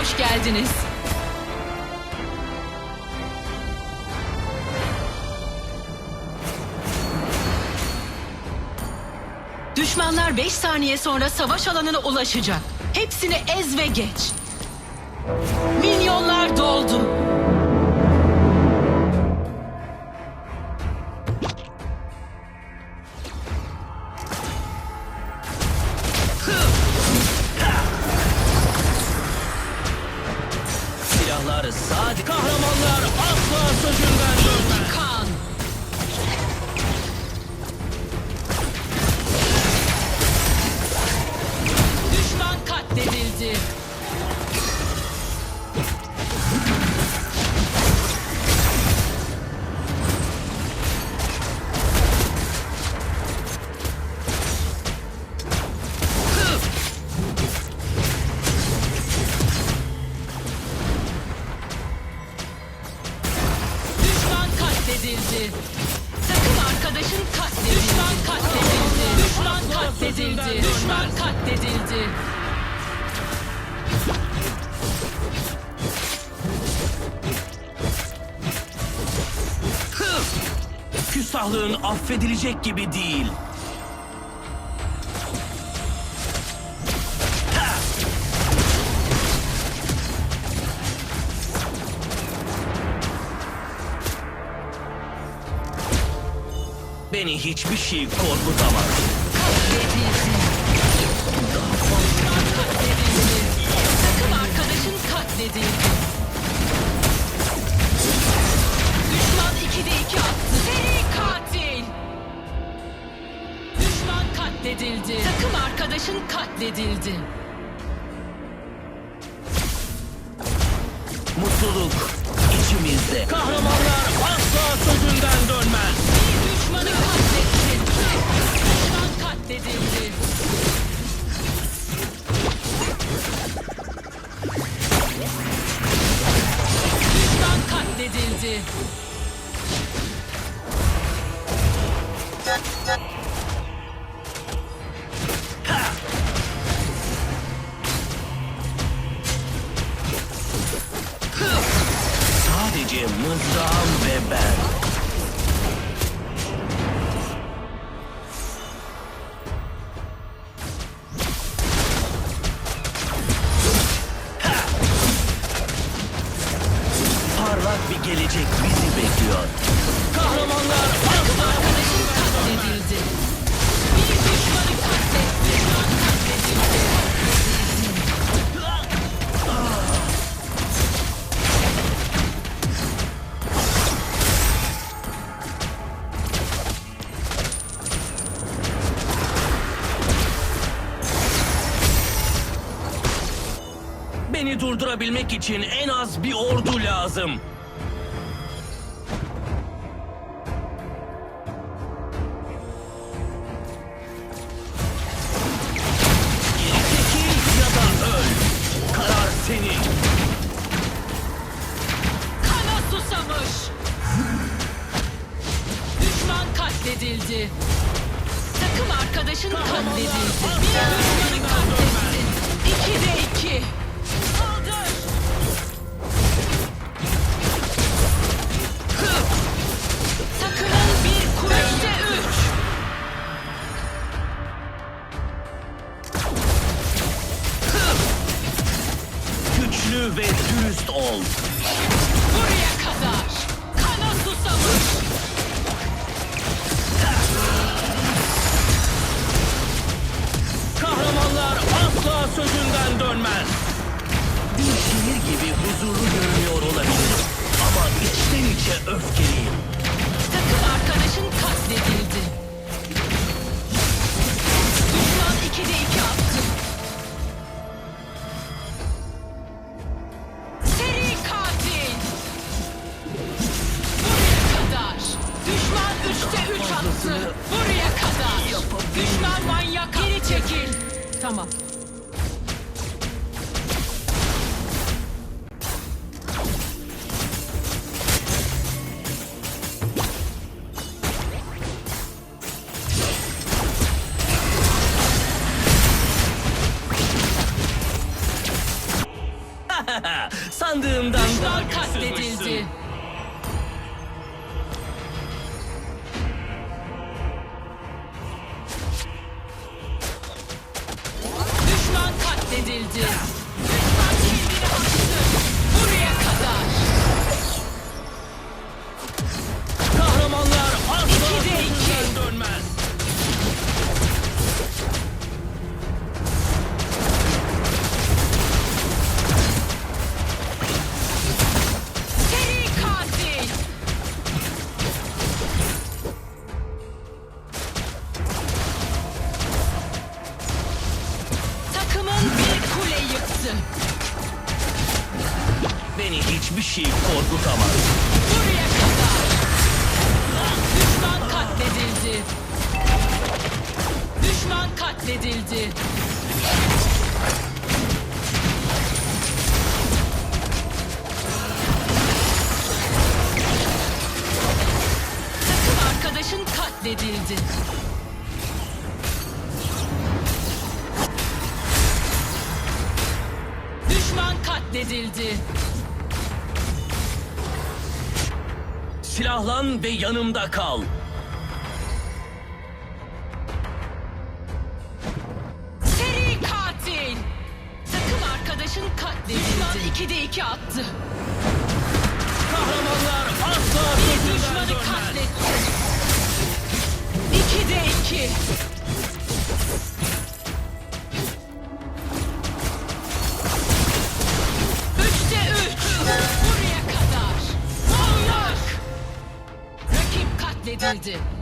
hoş geldiniz. Düşmanlar 5 saniye sonra savaş alanına ulaşacak. Hepsini ez ve geç. Minyonlar doldu. Katledildi. Küstahlığın affedilecek gibi değil. Beni hiçbir şey korkutamaz. Katledildi. Katledildi. Takım arkadaşın katledildi. Mutluluk içimizde. Kahramanlar asla sözünden dönmez. Bir düşmanı katlettin. zombie band. Beni durdurabilmek için en az bir ordu lazım. Katledildi. Takım arkadaşın katledildi. Bir düşmanı katlettin. İki de iki. Huzurlu görünüyor olabilir. Ama içten içe öfkeliyim. Takım arkadaşın katledildi. Düşman 2'de 2 attı. Seri katil. Buraya kadar. Düşman 3'te 3 attı. Buraya kadar. Düşman manyak Geri çekil. Tamam. Katledildi. Düşman katledildi. Silahlan ve yanımda kal. Seri katil. Takım arkadaşın katledildi. Düşman 2'de 2 attı. 2'de 2. Üçte üç. Buraya kadar. Manyak. Rakip katledildi.